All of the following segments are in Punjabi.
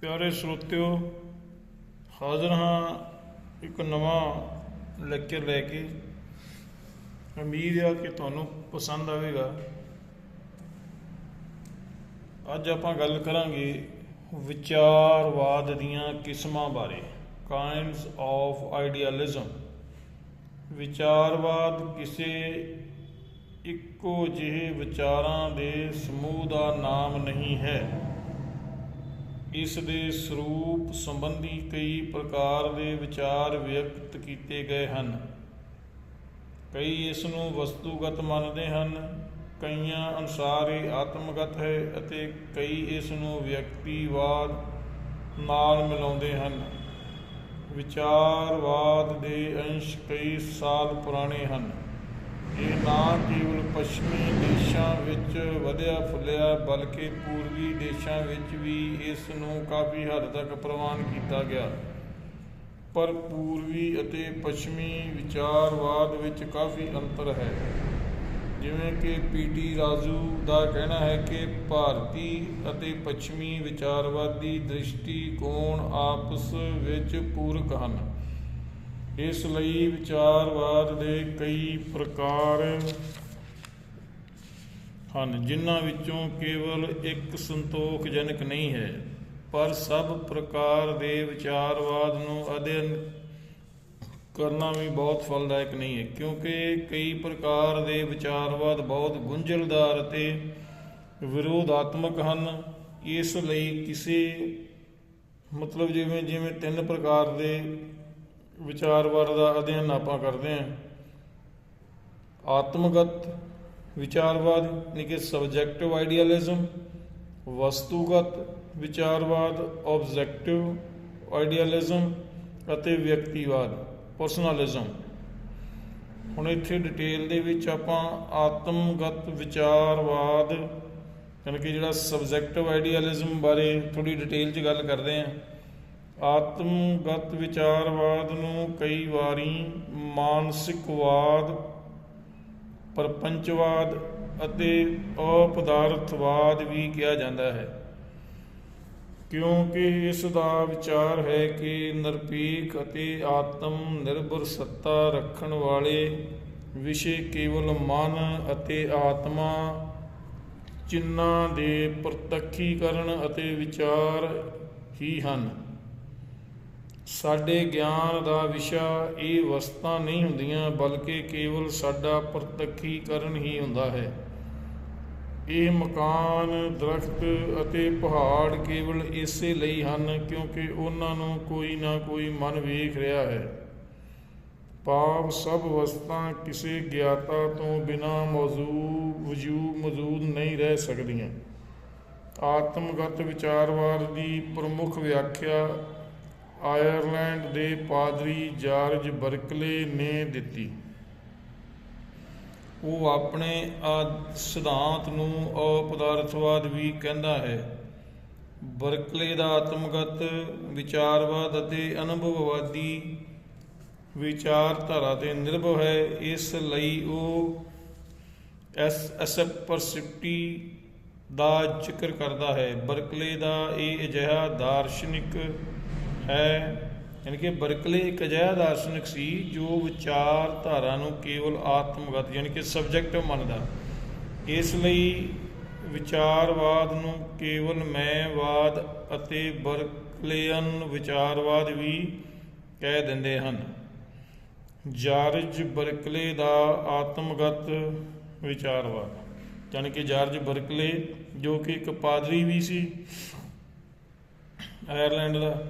ਪਿਆਰੇ ਸਰੋਤਿਓ, ਹਾਜ਼ਰ ਹਾਂ ਇੱਕ ਨਵਾਂ ਲੈਕਚਰ ਲੈ ਕੇ। ਉਮੀਦ ਆ ਕਿ ਤੁਹਾਨੂੰ ਪਸੰਦ ਆਵੇਗਾ। ਅੱਜ ਆਪਾਂ ਗੱਲ ਕਰਾਂਗੇ ਵਿਚਾਰਵਾਦ ਦੀਆਂ ਕਿਸਮਾਂ ਬਾਰੇ ਕਾਈਂਡਸ ਆਫ ਆਈਡੀਅਲਿਜ਼ਮ ਵਿਚਾਰਵਾਦ ਕਿਸੇ ਇੱਕੋ ਜਿਹੇ ਵਿਚਾਰਾਂ ਦੇ ਸਮੂਹ ਦਾ ਨਾਮ ਨਹੀਂ ਹੈ। ਇਸ ਦੇ ਸਰੂਪ ਸੰਬੰਧੀ ਕਈ ਪ੍ਰਕਾਰ ਦੇ ਵਿਚਾਰ ਵਿਅਕਤ ਕੀਤੇ ਗਏ ਹਨ। ਕਈ ਇਸ ਨੂੰ ਵਸਤੂਗਤ ਮੰਨਦੇ ਹਨ, ਕਈਆਂ ਅਨੁਸਾਰ ਇਹ ਆਤਮਗਤ ਹੈ ਅਤੇ ਕਈ ਇਸ ਨੂੰ ਵਿਅਕਤੀਵਾਦ ਨਾਲ ਮਿਲਾਉਂਦੇ ਹਨ। ਵਿਚਾਰਵਾਦ ਦੇ ਅੰਸ਼ ਕਈ ਸਾਲ ਪੁਰਾਣੇ ਹਨ। ਇਹ ਨਾ ਕੇਵਲ ਪੱਛਮੀ ਦੇਸ਼ਾਂ ਵਿੱਚ ਵਧਿਆ ਫੁੱਲਿਆ, ਬਲਕਿ ਪੂਰਬੀ ਦੇਸ਼ਾਂ ਵਿੱਚ ਵੀ ਇਸ ਨੂੰ ਕਾਫੀ ਹੱਦ ਤੱਕ ਪ੍ਰਵਾਨ ਕੀਤਾ ਗਿਆ। ਪਰ ਪੂਰਬੀ ਅਤੇ ਪੱਛਮੀ ਵਿਚਾਰਵਾਦ ਵਿੱਚ ਕਾਫੀ ਅੰਤਰ ਹੈ। ਜਿਵੇਂ ਕਿ ਪੀਟੀ ਰਾਜੂ ਦਾ ਕਹਿਣਾ ਹੈ ਕਿ ਭਾਰਤੀ ਅਤੇ ਪੱਛਮੀ ਵਿਚਾਰਵਾਦੀ ਦ੍ਰਿਸ਼ਟੀਕੋਣ ਆਪਸ ਵਿੱਚ ਪੂਰਕ ਹਨ। ਇਸ ਲਈ ਵਿਚਾਰਵਾਦ ਦੇ ਕਈ ਪ੍ਰਕਾਰ ਹਨ, ਜਿਨ੍ਹਾਂ ਵਿੱਚੋਂ ਕੇਵਲ ਇੱਕ ਸੰਤੋਖਜਨਕ ਨਹੀਂ ਹੈ, ਪਰ ਸਭ ਪ੍ਰਕਾਰ ਦੇ ਵਿਚਾਰਵਾਦ ਨੂੰ ਅਧਿਐਨ ਕਰਨਾ ਵੀ ਬਹੁਤ ਫਲਦਾਇਕ ਨਹੀਂ ਹੈ, ਕਿਉਂਕਿ ਕਈ ਪ੍ਰਕਾਰ ਦੇ ਵਿਚਾਰਵਾਦ ਬਹੁਤ ਗੁੰਝਲਦਾਰ ਅਤੇ ਵਿਰੋਧਾਤਮਕ ਹਨ। ਇਸ ਲਈ ਕਿਸੇ ਮਤਲਬ ਜਿਵੇਂ ਜਿਵੇਂ ਤਿੰਨ ਪ੍ਰਕਾਰ ਦੇ ਵਿਚਾਰਵਾਦ ਦਾ ਅਧਿਐਨ ਆਪਾਂ ਕਰਦੇ ਹਾਂ। ਆਤਮਗਤ, ਵਿਚਾਰਵਾਦ, ਯਾਨੀ ਕਿ ਸਬਜੈਕਟਿਵ ਆਈਡੀਅਲਿਜ਼ਮ ਵਸਤੂਗਤ, ਵਿਚਾਰਵਾਦ ਆਬਜੈਕਟਿਵ ਆਈਡੀਅਲਿਜ਼ਮ ਅਤੇ ਵਿਅਕਤੀਵਾਦ ਪਰਸਨਲਿਜ਼ਮ ਹੁਣ ਇੱਥੇ ਡਿਟੇਲ ਦੇ ਵਿੱਚ ਆਪਾਂ ਆਤਮਗਤ, ਵਿਚਾਰਵਾਦ, ਯਾਨੀ ਕਿ ਜਿਹੜਾ ਸਬਜੈਕਟਿਵ ਆਈਡੀਅਲਿਜ਼ਮ ਬਾਰੇ ਥੋੜੀ ਡਿਟੇਲ 'ਚ ਗੱਲ ਕਰਦੇ ਹਾਂ। ਆਤਮਗਤ ਵਿਚਾਰਵਾਦ ਨੂੰ ਕਈ ਵਾਰੀ ਮਾਨਸਿਕਵਾਦ, ਪਰਪੰਚਵਾਦ ਅਤੇ ਅਪਦਾਰਥਵਾਦ ਵੀ ਕਿਹਾ ਜਾਂਦਾ ਹੈ। ਕਿਉਂਕਿ ਇਸ ਦਾ ਵਿਚਾਰ ਹੈ ਕਿ ਨਿਰਪੇਖ ਅਤੇ ਆਤਮ ਨਿਰਭਰ ਸੱਤਾ ਰੱਖਣ ਵਾਲੇ ਵਿਸ਼ੇ ਕੇਵਲ ਮਨ ਅਤੇ ਆਤਮਾ ਚਿੰਨਾਂ ਦੇ ਪ੍ਰਤੱਖੀਕਰਨ ਅਤੇ ਵਿਚਾਰ ਹੀ ਹਨ। ਸਾਡੇ ਗਿਆਨ ਦਾ ਵਿਸ਼ਾ ਇਹ ਵਸਤਾਂ ਨਹੀਂ ਹੁੰਦੀਆਂ, ਬਲਕਿ ਕੇਵਲ ਸਾਡਾ ਪ੍ਰਤੱਖੀਕਰਨ ਹੀ ਹੁੰਦਾ ਹੈ। ਇਹ ਮਕਾਨ, ਦਰਖਤ ਅਤੇ ਪਹਾੜ ਕੇਵਲ ਇਸੇ ਲਈ ਹਨ ਕਿਉਂਕਿ ਉਹਨਾਂ ਨੂੰ ਕੋਈ ਨਾ ਕੋਈ ਮਨ ਵੇਖ ਰਿਹਾ ਹੈ। ਪਾਪ ਸਭ ਵਸਤਾਂ ਕਿਸੇ ਗਿਆਤਾ ਤੋਂ ਬਿਨਾ ਮੌਜੂਦ ਵਜੂਦ ਮੌਜੂਦ ਨਹੀਂ ਰਹਿ ਸਕਦੀਆਂ। ਆਤਮਗਤ ਵਿਚਾਰਵਾਦ ਦੀ ਪ੍ਰਮੁੱਖ ਵਿਆਖਿਆ ਆਇਰਲੈਂਡ ਦੇ ਪਾਦਰੀ ਜਾਰਜ ਬਰਕਲੇ ਨੇ ਦਿੱਤੀ। ਉਹ ਆਪਣੇ ਸਿਧਾਂਤ ਨੂੰ ਅਪਦਾਰਥਵਾਦ ਵੀ ਕਹਿੰਦਾ ਹੈ। ਬਰਕਲੇ ਦਾ ਆਤਮਗਤ ਵਿਚਾਰਵਾਦ ਅਤੇ ਅਨੁਭਵਵਾਦੀ ਵਿਚਾਰਧਾਰਾ ਤੇ ਨਿਰਭਰ ਹੈ। ਇਸ ਲਈ ਉਹ ਐਸ ਐਸਪਰਸਿਪਟੀ ਦਾ ਜ਼ਿਕਰ ਕਰਦਾ ਹੈ। ਬਰਕਲੇ ਦਾ ਇਹ ਅਜਿਹਾ ਦਾਰਸ਼ਨਿਕ ਹੈ। ਯਾਨੀ ਕਿ ਬਰਕਲੇ ਇੱਕ ਅਜਿਹਾ ਦਾਰਸ਼ਨਿਕ ਸੀ ਜੋ ਵਿਚਾਰਧਾਰਾ ਨੂੰ ਕੇਵਲ ਆਤਮਗਤ ਯਾਨੀ ਕਿ ਸਬਜੈਕਟਿਵ ਮੰਨਦਾ। ਇਸ ਲਈ ਵਿਚਾਰਵਾਦ ਨੂੰ ਕੇਵਲ ਮੈਂਵਾਦ ਅਤੇ ਬਰਕਲੇਅਨ ਵਿਚਾਰਵਾਦ ਵੀ ਕਹਿ ਦਿੰਦੇ ਹਨ। ਜਾਰਜ ਬਰਕਲੇ ਦਾ ਆਤਮਗਤ ਵਿਚਾਰਵਾਦ। ਯਾਨੀ ਕਿ ਜਾਰਜ ਬਰਕਲੇ ਜੋ ਕਿ ਇੱਕ ਪਾਦਰੀ ਵੀ ਸੀ, ਆਇਰਲੈਂਡ ਦਾ।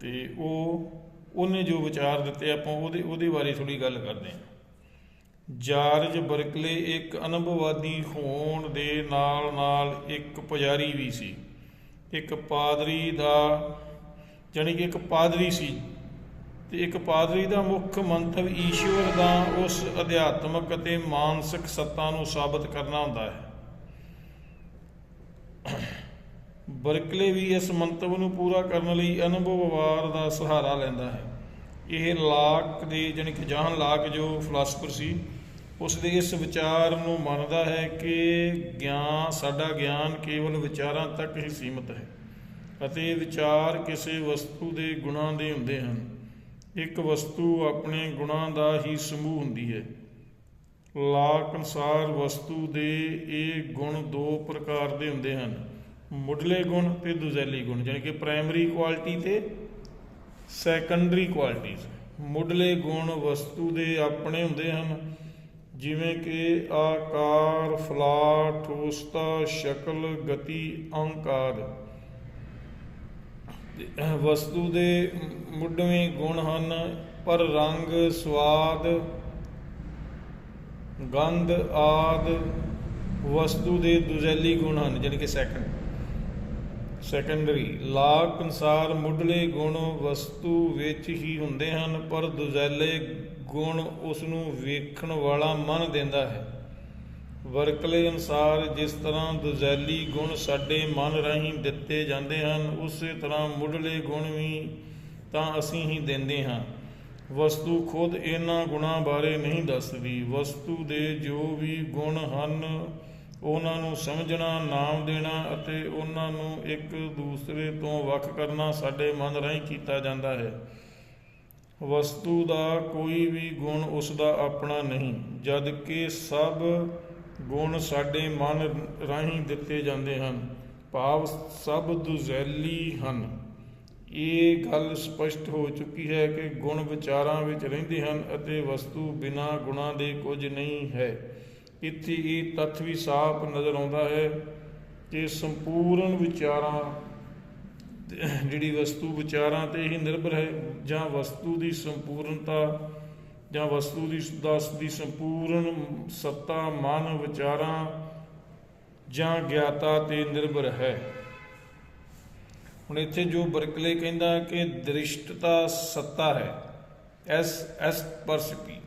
ਤੇ ਉਹ, ਉਹਨੇ ਜੋ ਵਿਚਾਰ ਦਿੱਤੇ ਆਪਾਂ ਉਹਦੇ ਉਹਦੇ ਬਾਰੇ ਥੋੜੀ ਗੱਲ ਕਰਦੇ ਹਾਂ। ਜਾਰਜ ਬਰਕਲੇ ਇੱਕ ਅਨੁਭਵਾਦੀ ਹੋਣ ਦੇ ਨਾਲ ਨਾਲ ਇੱਕ ਪੁਜਾਰੀ ਵੀ ਸੀ। ਇੱਕ ਪਾਦਰੀ ਦਾ, ਜਾਣੀ ਕਿ ਇੱਕ ਪਾਦਰੀ ਸੀ। ਤੇ ਇੱਕ ਪਾਦਰੀ ਦਾ ਮੁੱਖ ਮੰਤਵ ਈਸ਼ਵਰ ਦਾ ਉਸ ਅਧਿਆਤਮਕ ਅਤੇ ਮਾਨਸਿਕ ਸੱਤਾ ਨੂੰ ਸਾਬਤ ਕਰਨਾ ਹੁੰਦਾ ਹੈ। ਬਰਕਲੇ ਵੀ ਇਸ ਮੰਤਵ ਨੂੰ ਪੂਰਾ ਕਰਨ ਲਈ ਅਨੁਭਵਵਾਦ ਦਾ ਸਹਾਰਾ ਲੈਂਦਾ ਹੈ। ਇਹ ਲਾਕ ਦੇ ਜਾਣੀ ਕਿ ਜਾਨ ਲਾਕ ਜੋ ਫਿਲਾਸਫਰ ਸੀ ਉਸ ਦੇ ਇਸ ਵਿਚਾਰ ਨੂੰ ਮੰਨਦਾ ਹੈ ਕਿ ਗਿਆਨ, ਸਾਡਾ ਗਿਆਨ ਕੇਵਲ ਵਿਚਾਰਾਂ ਤੱਕ ਹੀ ਸੀਮਤ ਹੈ ਅਤੇ ਵਿਚਾਰ ਕਿਸੇ ਵਸਤੂ ਦੇ ਗੁਣਾਂ ਦੇ ਹੁੰਦੇ ਹਨ। ਇੱਕ ਵਸਤੂ ਆਪਣੇ ਗੁਣਾਂ ਦਾ ਹੀ ਸਮੂਹ ਹੁੰਦੀ ਹੈ। ਲਾਕ ਅਨੁਸਾਰ ਵਸਤੂ ਦੇ ਇਹ ਗੁਣ ਦੋ ਪ੍ਰਕਾਰ ਦੇ ਹੁੰਦੇ ਹਨ। ਮੁੱਢਲੇ ਗੁਣ ਤੇ ਦੁਜ਼ੈਲੀ ਗੁਣ, ਜਾਣੀ ਕਿ ਪ੍ਰਾਇਮਰੀ ਕੁਆਲਿਟੀ ਤੇ ਸੈਕੰਡਰੀ ਕੁਆਲਿਟੀਜ਼ ਮੁੱਢਲੇ ਗੁਣ ਵਸਤੂ ਦੇ ਆਪਣੇ ਹੁੰਦੇ ਹਨ, ਜਿਵੇਂ ਕਿ ਆਕਾਰ ਫਲਾਟ ਠੋਸਤਾ, ਸ਼ਕਲ, ਗਤੀ ਅੰਕਾਰ ਵਸਤੂ ਦੇ ਮੁੱਢਵੇਂ ਗੁਣ ਹਨ, ਪਰ ਰੰਗ, ਸਵਾਦ, ਗੰਧ ਆਦ ਵਸਤੂ ਦੇ ਦੁਜ਼ੈਲੀ ਗੁਣ ਹਨ, ਜਾਣੀ ਕਿ ਸੈਕੰਡ ਸੈਕੰਡਰੀ ਲਾਕ ਅਨਸਾਰ ਮੁੱਢਲੇ ਗੁਣ ਵਸਤੂ ਵਿੱਚ ਹੀ ਹੁੰਦੇ ਹਨ, ਪਰ ਦੁਜ਼ੈਲੇ ਗੁਣ ਉਸ ਨੂੰ ਵੇਖਣ ਵਾਲਾ ਮਨ ਦਿੰਦਾ ਹੈ। ਵਰਕਲੇ ਅਨਸਾਰ ਜਿਸ ਤਰ੍ਹਾਂ ਦੁਜ਼ੈਲੀ ਗੁਣ ਸਾਡੇ ਮਨ ਰਾਹੀਂ ਦਿੱਤੇ ਜਾਂਦੇ ਹਨ, ਉਸੇ ਤਰ੍ਹਾਂ ਮੁੱਢਲੇ ਗੁਣ ਵੀ ਤਾਂ ਅਸੀਂ ਹੀ ਦਿੰਦੇ ਹਾਂ। ਵਸਤੂ ਖੁਦ ਇਹਨਾਂ ਗੁਣਾਂ ਬਾਰੇ ਨਹੀਂ ਦੱਸਦੀ। ਵਸਤੂ ਦੇ ਜੋ ਵੀ ਗੁਣ ਹਨ ਉਹਨਾਂ ਨੂੰ ਸਮਝਣਾ, ਨਾਮ ਦੇਣਾ ਅਤੇ ਉਹਨਾਂ ਨੂੰ ਇੱਕ ਦੂਸਰੇ ਤੋਂ ਵੱਖ ਕਰਨਾ ਸਾਡੇ ਮਨ ਰਾਹੀਂ ਕੀਤਾ ਜਾਂਦਾ ਹੈ। ਵਸਤੂ ਦਾ ਕੋਈ ਵੀ ਗੁਣ ਉਸ ਦਾ ਆਪਣਾ ਨਹੀਂ ਜਦ ਕਿ ਸਭ ਗੁਣ ਸਾਡੇ ਮਨ ਰਾਹੀਂ ਦਿੱਤੇ ਜਾਂਦੇ ਹਨ। ਭਾਵ ਸਭ ਦੁਜ਼ੈਲੀ ਹਨ। ਇਹ ਗੱਲ ਸਪਸ਼ਟ ਹੋ ਚੁੱਕੀ ਹੈ ਕਿ ਗੁਣ ਵਿਚਾਰਾਂ ਵਿੱਚ ਰਹਿੰਦੇ ਹਨ ਅਤੇ ਵਸਤੂ ਬਿਨਾਂ ਗੁਣਾਂ ਦੇ ਕੁਝ ਨਹੀਂ ਹੈ। ਇੱਥੇ ਇਹ ਤੱਥ ਵੀ ਸਾਫ਼ ਨਜ਼ਰ ਆਉਂਦਾ ਹੈ ਕਿ ਸੰਪੂਰਨ ਵਿਚਾਰਾਂ ਜਿਹੜੀ ਵਸਤੂ ਵਿਚਾਰਾਂ ਤੇ ਹੀ ਨਿਰਭਰ ਹੈ, ਜਾਂ ਵਸਤੂ ਦੀ ਸੰਪੂਰਨਤਾ, ਜਾਂ ਵਸਤੂ ਦੀ ਦਸ ਦੀ ਸੰਪੂਰਨ ਸੱਤਾ, ਮਨ, ਵਿਚਾਰਾਂ, ਜਾਂ ਗਿਆਤਾ ਤੇ ਨਿਰਭਰ ਹੈ। ਹੁਣ ਇੱਥੇ ਜੋ ਬਰਕਲੇ ਕਹਿੰਦਾ ਕਿ ਦ੍ਰਿਸ਼ਟਤਾ ਸੱਤਾ ਹੈ, ਐਸ ਐਸ ਪਰਸਿਪੀ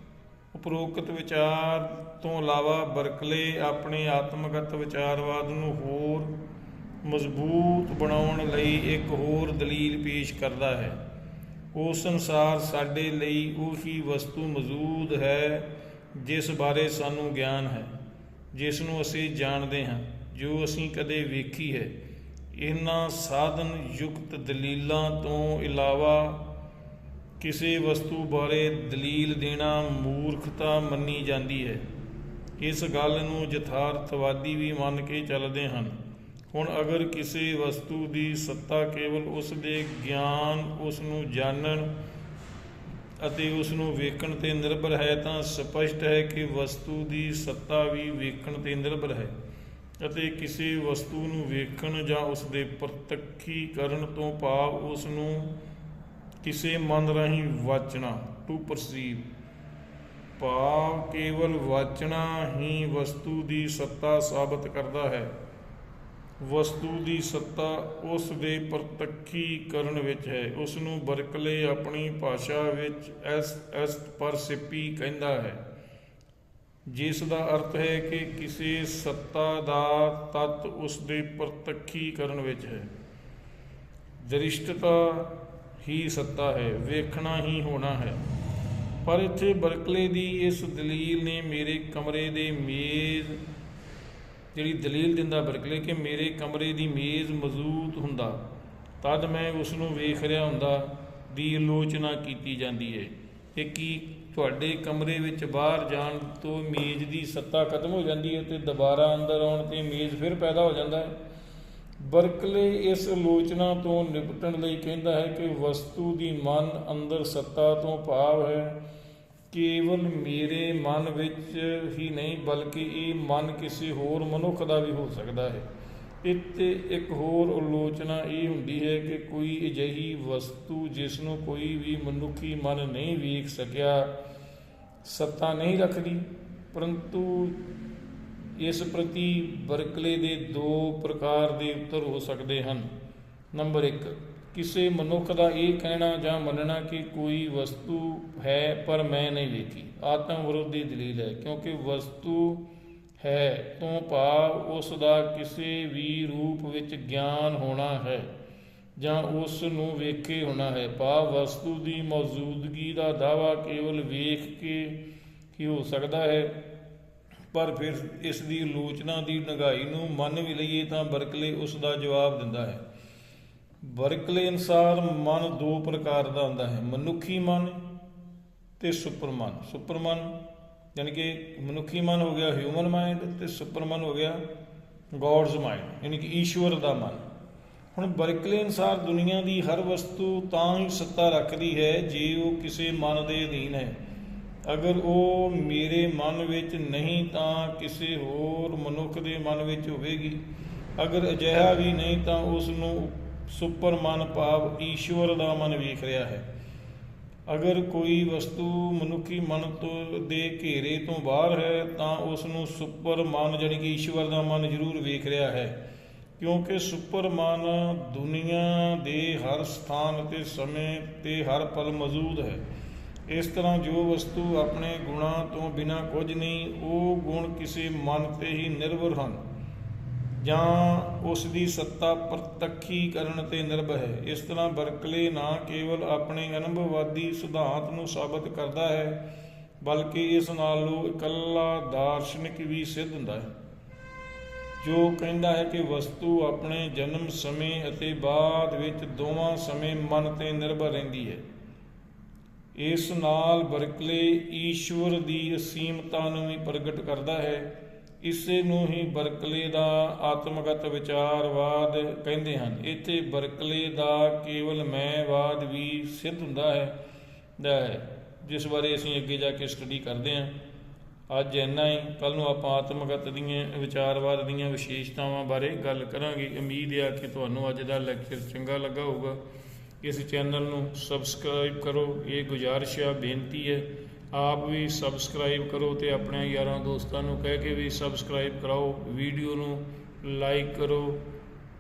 ਉਪਰੋਕਤ ਵਿਚਾਰ ਤੋਂ ਇਲਾਵਾ ਬਰਕਲੇ ਆਪਣੇ ਆਤਮਗਤ ਵਿਚਾਰਵਾਦ ਨੂੰ ਹੋਰ ਮਜ਼ਬੂਤ ਬਣਾਉਣ ਲਈ ਇੱਕ ਹੋਰ ਦਲੀਲ ਪੇਸ਼ ਕਰਦਾ ਹੈ। ਉਸ ਅਨੁਸਾਰ ਸਾਡੇ ਲਈ ਉਹੀ ਵਸਤੂ ਮੌਜੂਦ ਹੈ ਜਿਸ ਬਾਰੇ ਸਾਨੂੰ ਗਿਆਨ ਹੈ, ਜਿਸ ਨੂੰ ਅਸੀਂ ਜਾਣਦੇ ਹਾਂ, ਜੋ ਅਸੀਂ ਕਦੇ ਵੇਖੀ ਹੈ। ਇਹਨਾਂ ਸਾਧਨ ਯੁਕਤ ਦਲੀਲਾਂ ਤੋਂ ਇਲਾਵਾ ਕਿਸੇ ਵਸਤੂ ਬਾਰੇ ਦਲੀਲ ਦੇਣਾ ਮੂਰਖਤਾ ਮੰਨੀ ਜਾਂਦੀ ਹੈ। ਇਸ ਗੱਲ ਨੂੰ ਯਥਾਰਥਵਾਦੀ ਵੀ ਮੰਨ ਕੇ ਚੱਲਦੇ ਹਨ। ਹੁਣ ਅਗਰ ਕਿਸੇ ਵਸਤੂ ਦੀ ਸੱਤਾ ਕੇਵਲ ਉਸ ਦੇ ਗਿਆਨ, ਉਸ ਨੂੰ ਜਾਣਨ ਅਤੇ ਉਸ ਨੂੰ ਵੇਖਣ ਤੇ ਨਿਰਭਰ ਹੈ ਤਾਂ ਸਪਸ਼ਟ ਹੈ ਕਿ ਵਸਤੂ ਦੀ ਸੱਤਾ ਵੀ ਵੇਖਣ ਤੇ ਨਿਰਭਰ ਹੈ ਅਤੇ ਕਿਸੇ ਵਸਤੂ ਨੂੰ ਵੇਖਣ ਜਾਂ ਉਸ ਦੇ ਪ੍ਰਤੱਖੀਕਰਨ ਤੋਂ ਭਾਵ ਉਸ ਨੂੰ ਕਿਸੇ ਮਨ ਰਾਹੀਂ ਵਾਚਣਾ ਟੂ ਪਰਸੀਵ ਭਾਵ ਕੇਵਲ ਵਾਚਣਾ ਹੀ ਵਸਤੂ ਦੀ ਸੱਤਾ ਸਾਬਤ ਕਰਦਾ ਹੈ। ਵਸਤੂ ਦੀ ਸੱਤਾ ਉਸ ਦੇ ਪ੍ਰਤੱਖੀਕਰਨ ਵਿੱਚ ਹੈ। ਉਸ ਨੂੰ ਬਰਕਲੇ ਆਪਣੀ ਭਾਸ਼ਾ ਵਿੱਚ ਐਸ ਐਸ ਪਰਸਿਪੀ ਕਹਿੰਦਾ ਹੈ। ਜਿਸ ਦਾ ਅਰਥ ਹੈ ਕਿ ਕਿਸੇ ਸੱਤਾ ਦਾ ਤੱਤ ਉਸ ਦੇ ਪ੍ਰਤੱਖੀਕਰਨ ਵਿੱਚ ਹੈ। ਦ੍ਰਿਸ਼ਟਤਾ ਹੀ ਸੱਤਾ ਹੈ, ਵੇਖਣਾ ਹੀ ਹੋਣਾ ਹੈ। ਪਰ ਇੱਥੇ ਬਰਕਲੇ ਦੀ ਇਸ ਦਲੀਲ ਨੇ ਮੇਰੇ ਕਮਰੇ ਦੇ ਮੇਜ਼, ਜਿਹੜੀ ਦਲੀਲ ਦਿੰਦਾ ਬਰਕਲੇ ਕਿ ਮੇਰੇ ਕਮਰੇ ਦੀ ਮੇਜ਼ ਮੌਜੂਦ ਹੁੰਦਾ, ਤਦ ਮੈਂ ਉਸ ਨੂੰ ਵੇਖ ਰਿਹਾ ਹੁੰਦਾ ਦੀ ਆਲੋਚਨਾ ਕੀਤੀ ਜਾਂਦੀ ਹੈ ਕਿ ਕੀ ਤੁਹਾਡੇ ਕਮਰੇ ਵਿੱਚ ਬਾਹਰ ਜਾਣ ਤੋਂ ਮੇਜ਼ ਦੀ ਸੱਤਾ ਖਤਮ ਹੋ ਜਾਂਦੀ ਹੈ ਤੇ ਦੁਬਾਰਾ ਅੰਦਰ ਆਉਣ ਤੇ ਮੇਜ਼ ਫਿਰ ਪੈਦਾ ਹੋ ਜਾਂਦਾ ਹੈ? ਬਰਕਲੇ ਇਸ ਆਲੋਚਨਾ ਤੋਂ ਨਿਪਟਣ ਲਈ ਕਹਿੰਦਾ ਹੈ ਕਿ ਵਸਤੂ ਦੀ ਮਨ ਅੰਦਰ ਸੱਤਾ ਤੋਂ ਭਾਵ ਹੈ, ਕੇਵਲ ਮੇਰੇ ਮਨ ਵਿੱਚ ਹੀ ਨਹੀਂ, ਬਲਕਿ ਇਹ ਮਨ ਕਿਸੇ ਹੋਰ ਮਨੁੱਖ ਦਾ ਵੀ ਹੋ ਸਕਦਾ ਹੈ। ਇੱਥੇ ਇੱਕ ਹੋਰ ਆਲੋਚਨਾ ਇਹ ਹੁੰਦੀ ਹੈ ਕਿ ਕੋਈ ਅਜਿਹੀ ਵਸਤੂ ਜਿਸ ਨੂੰ ਕੋਈ ਵੀ ਮਨੁੱਖੀ ਮਨ ਨਹੀਂ ਵੇਖ ਸਕਿਆ, ਸੱਤਾ ਨਹੀਂ ਰੱਖਦੀ, ਪਰੰਤੂ ਇਸ ਪ੍ਰਤੀ ਬਰਕਲੇ ਦੇ ਦੋ ਪ੍ਰਕਾਰ ਦੇ ਉੱਤਰ ਹੋ ਸਕਦੇ ਹਨ। ਨੰਬਰ 1 ਕਿਸੇ ਮਨੁੱਖ ਦਾ ਇਹ ਕਹਿਣਾ ਜਾਂ ਮੰਨਣਾ ਕਿ ਕੋਈ ਵਸਤੂ ਹੈ ਪਰ ਮੈਂ ਨਹੀਂ ਵੇਖੀ। ਆਤਮ ਵਿਰੋਧੀ ਦਲੀਲ ਹੈ, ਕਿਉਂਕਿ ਵਸਤੂ ਹੈ ਤੋਂ ਭਾਵ ਉਸ ਦਾ ਕਿਸੇ ਵੀ ਰੂਪ ਵਿੱਚ ਗਿਆਨ ਹੋਣਾ ਹੈ ਜਾਂ ਉਸ ਨੂੰ ਵੇਖੇ ਹੋਣਾ ਹੈ। ਭਾਵ ਵਸਤੂ ਦੀ ਮੌਜੂਦਗੀ ਦਾ ਦਾਵਾ ਕੇਵਲ ਵੇਖ ਕੇ ਹੀ ਹੋ ਸਕਦਾ ਹੈ। ਪਰ ਫਿਰ ਇਸ ਦੀ ਆਲੋਚਨਾ ਦੀ ਡੰਗਾਈ ਨੂੰ ਮੰਨ ਵੀ ਲਈਏ ਤਾਂ ਬਰਕਲੇ ਉਸ ਦਾ ਜਵਾਬ ਦਿੰਦਾ ਹੈ। ਬਰਕਲੇ ਅਨੁਸਾਰ ਮਨ ਦੋ ਪ੍ਰਕਾਰ ਦਾ ਹੁੰਦਾ ਹੈ, ਮਨੁੱਖੀ ਮਨ ਤੇ ਸੁਪਰਮਨ। ਸੁਪਰਮਨ ਯਾਨੀ ਕਿ ਮਨੁੱਖੀ ਮਨ ਹੋ ਗਿਆ ਹਿਊਮਨ ਮਾਈਂਡ ਤੇ ਸੁਪਰਮਨ ਹੋ ਗਿਆ ਗੋਡਸ ਮਾਈਂਡ ਯਾਨੀ ਕਿ ਈਸ਼ਵਰ ਦਾ ਮਨ। ਹੁਣ ਬਰਕਲੇ ਅਨੁਸਾਰ ਦੁਨੀਆ ਦੀ ਹਰ ਵਸਤੂ ਤਾਂ ਹੀ ਸੱਤਾ ਰੱਖਦੀ ਹੈ ਜੇ ਉਹ ਕਿਸੇ ਮਨ ਦੇ ਅਧੀਨ ਹੈ। ਅਗਰ ਉਹ ਮੇਰੇ ਮਨ ਵਿੱਚ ਨਹੀਂ ਤਾਂ ਕਿਸੇ ਹੋਰ ਮਨੁੱਖ ਦੇ ਮਨ ਵਿੱਚ ਹੋਵੇਗੀ। ਅਗਰ ਅਜਿਹਾ ਵੀ ਨਹੀਂ ਤਾਂ ਉਸ ਨੂੰ ਸੁਪਰ ਮਨ ਭਾਵ ਈਸ਼ਵਰ ਦਾ ਮਨ ਵੇਖ ਰਿਹਾ ਹੈ। ਅਗਰ ਕੋਈ ਵਸਤੂ ਮਨੁੱਖੀ ਮਨ ਤੋਂ ਦੇ ਘੇਰੇ ਤੋਂ ਬਾਹਰ ਹੈ ਤਾਂ ਉਸ ਨੂੰ ਸੁਪਰ ਮਨ ਜਾਣੀ ਕਿ ਈਸ਼ਵਰ ਦਾ ਮਨ ਜ਼ਰੂਰ ਵੇਖ ਰਿਹਾ ਹੈ। ਕਿਉਂਕਿ ਸੁਪਰ ਮਨ ਦੁਨੀਆ ਦੇ ਹਰ ਸਥਾਨ ਅਤੇ ਸਮੇਂ ਤੇ ਹਰ ਪਲ ਮੌਜੂਦ ਹੈ। ਇਸ ਤਰ੍ਹਾਂ ਜੋ ਵਸਤੂ ਆਪਣੇ ਗੁਣਾਂ ਤੋਂ ਬਿਨਾ ਕੁਝ ਨਹੀਂ, ਉਹ ਗੁਣ ਕਿਸੇ ਮਨ ਤੇ ਹੀ ਨਿਰਭਰ ਹਨ, ਜਾਂ ਉਸ ਦੀ ਸੱਤਾ ਪ੍ਰਤੱਖੀਕਰਨ ਤੇ ਨਿਰਭਰ ਹੈ। ਇਸ ਤਰ੍ਹਾਂ ਬਰਕਲੇ ਨਾ ਕੇਵਲ ਆਪਣੇ ਅਨੁਭਵਵਾਦੀ ਸਿਧਾਂਤ ਨੂੰ ਸਾਬਤ ਕਰਦਾ ਹੈ, ਬਲਕਿ ਇਸ ਨਾਲ ਉਹ ਇਕੱਲਾ ਦਾਰਸ਼ਨਿਕ ਵੀ ਸਿੱਧ ਹੁੰਦਾ ਹੈ। ਜੋ ਕਹਿੰਦਾ ਹੈ ਕਿ ਵਸਤੂ ਆਪਣੇ ਜਨਮ ਸਮੇਂ ਅਤੇ ਬਾਅਦ ਵਿੱਚ ਦੋਵਾਂ ਸਮੇਂ ਮਨ ਤੇ ਨਿਰਭਰ ਰਹਿੰਦੀ ਹੈ। ਇਸ ਨਾਲ ਬਰਕਲੇ ਈਸ਼ਵਰ ਦੀ ਅਸੀਮਤਾ ਨੂੰ ਵੀ ਪ੍ਰਗਟ ਕਰਦਾ ਹੈ। ਇਸੇ ਨੂੰ ਹੀ ਬਰਕਲੇ ਦਾ ਆਤਮਗਤ ਵਿਚਾਰਵਾਦ ਕਹਿੰਦੇ ਹਨ। ਇੱਥੇ ਬਰਕਲੇ ਦਾ ਕੇਵਲ ਮੈਂਵਾਦ ਵੀ ਸਿੱਧ ਹੁੰਦਾ ਹੈ, ਦਾ ਜਿਸ ਬਾਰੇ ਅਸੀਂ ਅੱਗੇ ਜਾ ਕੇ ਸਟੱਡੀ ਕਰਦੇ ਹਾਂ। ਅੱਜ ਇੰਨਾ ਹੀ। ਕੱਲ ਨੂੰ ਆਪਾਂ ਆਤਮਗਤ ਦੀਆਂ, ਵਿਚਾਰਵਾਦ ਦੀਆਂ ਵਿਸ਼ੇਸ਼ਤਾਵਾਂ ਬਾਰੇ ਗੱਲ ਕਰਾਂਗੇ। ਉਮੀਦ ਹੈ ਕਿ ਤੁਹਾਨੂੰ ਅੱਜ ਦਾ ਲੈਕਚਰ ਚੰਗਾ ਲੱਗਾ ਹੋਊਗਾ। ਇਸ ਚੈਨਲ ਨੂੰ ਸਬਸਕ੍ਰਾਈਬ ਕਰੋ। ਇਹ ਗੁਜ਼ਾਰਿਸ਼ ਆ ਬੇਨਤੀ ਹੈ। ਆਪ ਵੀ ਸਬਸਕ੍ਰਾਈਬ ਕਰੋ ਤੇ ਆਪਣੇ ਯਾਰਾਂ ਦੋਸਤਾਂ ਨੂੰ ਕਹਿ ਕੇ ਵੀ ਸਬਸਕ੍ਰਾਈਬ ਕਰਾਓ। ਵੀਡੀਓ ਨੂੰ ਲਾਈਕ ਕਰੋ,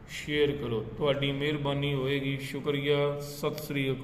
ਸ਼ੇਅਰ ਕਰੋ। ਤੁਹਾਡੀ ਮਿਹਰਬਾਨੀ ਹੋਏਗੀ। ਸ਼ੁਕਰੀਆ। ਸਤਿ ਸ੍ਰੀ ਅਕਾਲ।